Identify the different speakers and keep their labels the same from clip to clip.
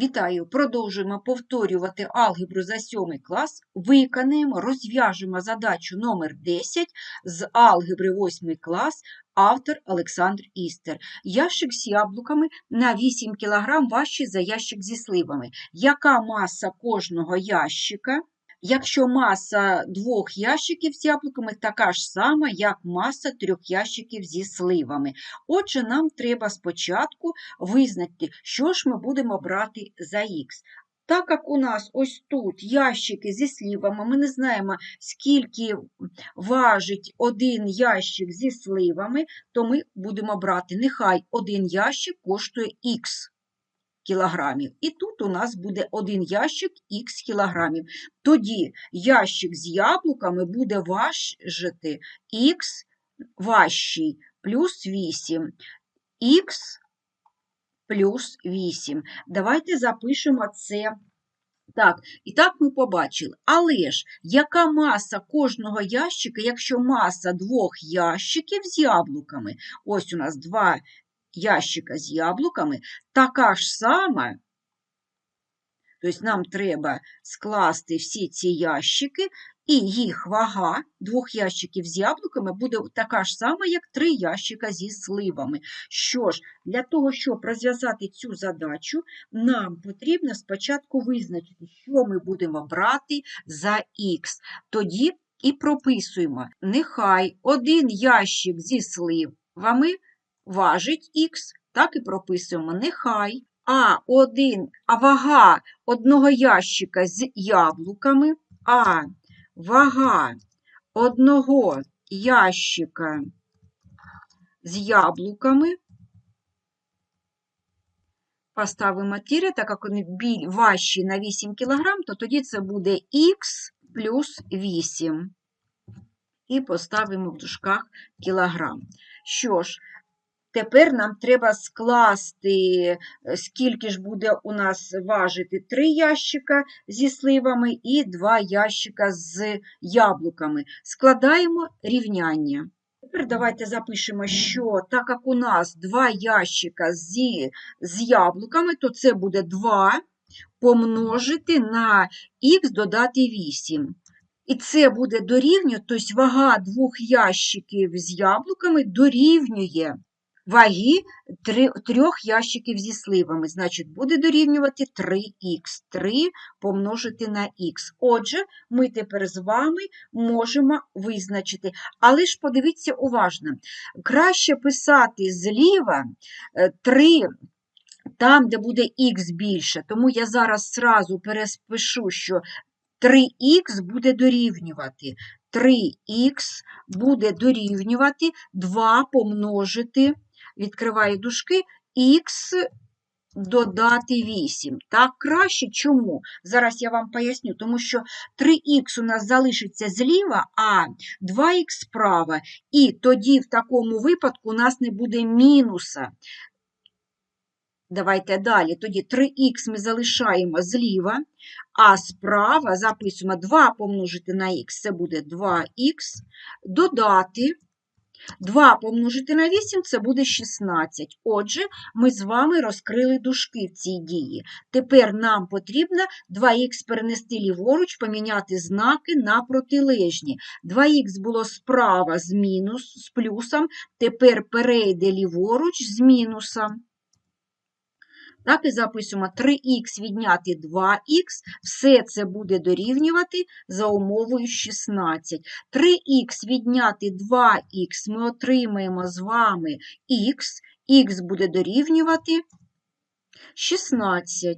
Speaker 1: Вітаю! Продовжуємо повторювати алгебру за 7 клас. Виконаємо, розв'яжемо задачу номер 10 з алгебри 8 клас, автор Олександр Істер. Ящик з яблуками на 8 кг важчий за ящик зі сливами. Яка маса кожного ящика? Якщо маса двох ящиків з яблуками така ж сама, як маса трьох ящиків зі сливами. Отже, нам треба спочатку визначити, що ж ми будемо брати за х. Так як у нас ось тут ящики зі сливами, ми не знаємо, скільки важить один ящик зі сливами, то ми будемо брати, нехай один ящик коштує х кілограмів. І тут у нас буде один ящик х кілограмів. Тоді ящик з яблуками буде важити х важчий плюс 8. х плюс 8. Давайте запишемо це. Так, і так ми побачили. Але ж, яка маса кожного ящика, якщо маса двох ящиків з яблуками, ось у нас два ящика з яблуками, така ж сама, тобто нам треба скласти всі ці ящики, і їх вага двох ящиків з яблуками буде така ж сама, як три ящика зі сливами. Що ж, для того, щоб розв'язати цю задачу, нам потрібно спочатку визначити, що ми будемо брати за х. Тоді і прописуємо, нехай один ящик зі сливами важить х, так і прописуємо, нехай а один, а вага одного ящика з яблуками, а вага одного ящика з яблуками. Поставимо тире, так як вони біль важчі на 8 кг, то тоді це буде х плюс 8. І поставимо в дужках кілограм. Що ж, Тепер нам треба скласти, скільки ж буде у нас важити 3 ящика зі сливами і 2 ящика з яблуками. Складаємо рівняння. Тепер давайте запишемо, що так як у нас 2 ящика зі, з яблуками, то це буде 2 помножити на х додати 8. І це буде дорівнює, тобто вага двох ящиків з яблуками дорівнює ваги трьох ящиків зі сливами. Значить, буде дорівнювати 3х. 3 помножити на х. Отже, ми тепер з вами можемо визначити. Але ж подивіться уважно, краще писати зліва 3. Там, де буде х більше, тому я зараз зразу переспишу, що 3х буде дорівнювати. 3х буде дорівнювати 2 помножити відкриваю дужки, х додати 8. Так, краще чому? Зараз я вам поясню, тому що 3х у нас залишиться зліва, а 2х справа. І тоді в такому випадку у нас не буде мінуса. Давайте далі. Тоді 3х ми залишаємо зліва, а справа записуємо 2 помножити на х, це буде 2х, додати 2 помножити на 8 це буде 16. Отже, ми з вами розкрили дужки в цій дії. Тепер нам потрібно 2х перенести ліворуч, поміняти знаки на протилежні. 2х було справа з мінус, з плюсом, тепер перейде ліворуч з мінусом. Так і записуємо 3х відняти 2х, все це буде дорівнювати за умовою 16. 3х відняти 2х ми отримаємо з вами х, х буде дорівнювати 16.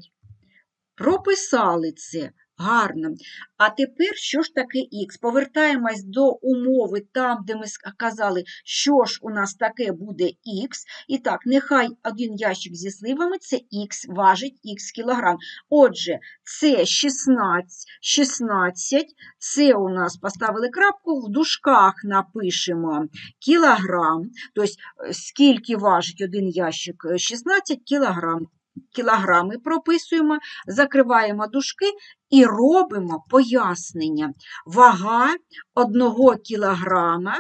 Speaker 1: Прописали це. Гарно. А тепер, що ж таке х? Повертаємось до умови там, де ми сказали, що ж у нас таке буде х. І так, нехай один ящик зі сливами це х важить х кілограм. Отже, це 16, 16, це у нас поставили крапку, в дужках напишемо кілограм. Тобто, скільки важить один ящик 16 кілограм кілограми прописуємо, закриваємо дужки і робимо пояснення. Вага 1 кілограма,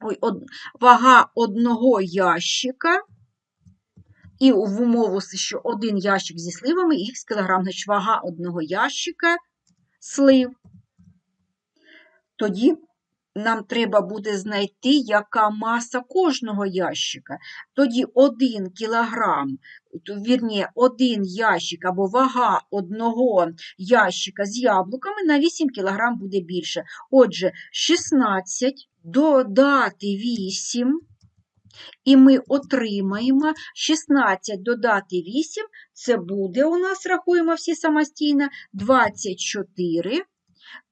Speaker 1: ой, од, вага одного ящика І в умову, що один ящик зі сливами х кілограм, значить вага одного ящика слив. Тоді нам треба буде знайти, яка маса кожного ящика. Тоді 1 кілограм, вірні, один ящик або вага одного ящика з яблуками на 8 кілограм буде більше. Отже, 16 додати 8, і ми отримаємо 16 додати 8, це буде у нас, рахуємо всі самостійно, 24,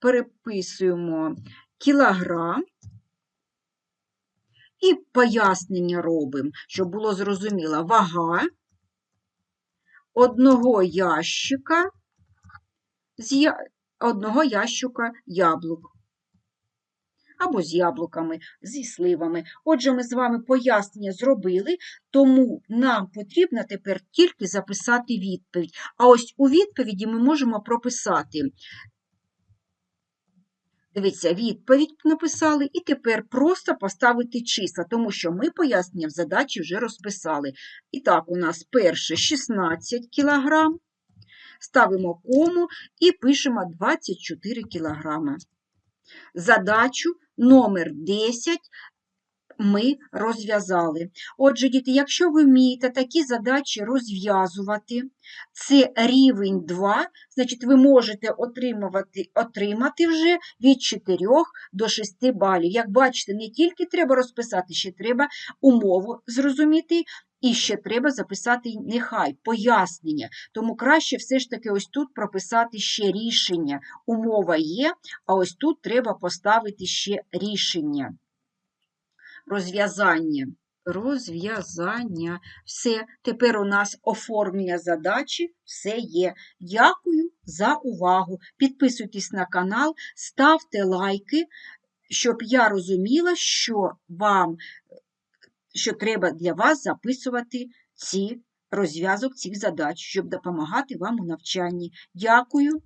Speaker 1: переписуємо кілограм. І пояснення робимо, щоб було зрозуміло, вага одного ящика з я... одного ящика яблук. Або з яблуками, зі сливами. Отже, ми з вами пояснення зробили, тому нам потрібно тепер тільки записати відповідь. А ось у відповіді ми можемо прописати Дивіться, відповідь написали, і тепер просто поставити числа, тому що ми пояснення в задачі вже розписали. І так, у нас перше 16 кг, ставимо кому і пишемо 24 кг. Задачу номер 10 ми розв'язали. Отже, діти, якщо ви вмієте такі задачі розв'язувати, це рівень 2, значить ви можете отримувати, отримати вже від 4 до 6 балів. Як бачите, не тільки треба розписати, ще треба умову зрозуміти, і ще треба записати нехай пояснення. Тому краще все ж таки ось тут прописати ще рішення. Умова є, а ось тут треба поставити ще рішення розв'язання. Розв'язання. Все, тепер у нас оформлення задачі, все є. Дякую за увагу. Підписуйтесь на канал, ставте лайки, щоб я розуміла, що вам, що треба для вас записувати ці розв'язок цих задач, щоб допомагати вам у навчанні. Дякую.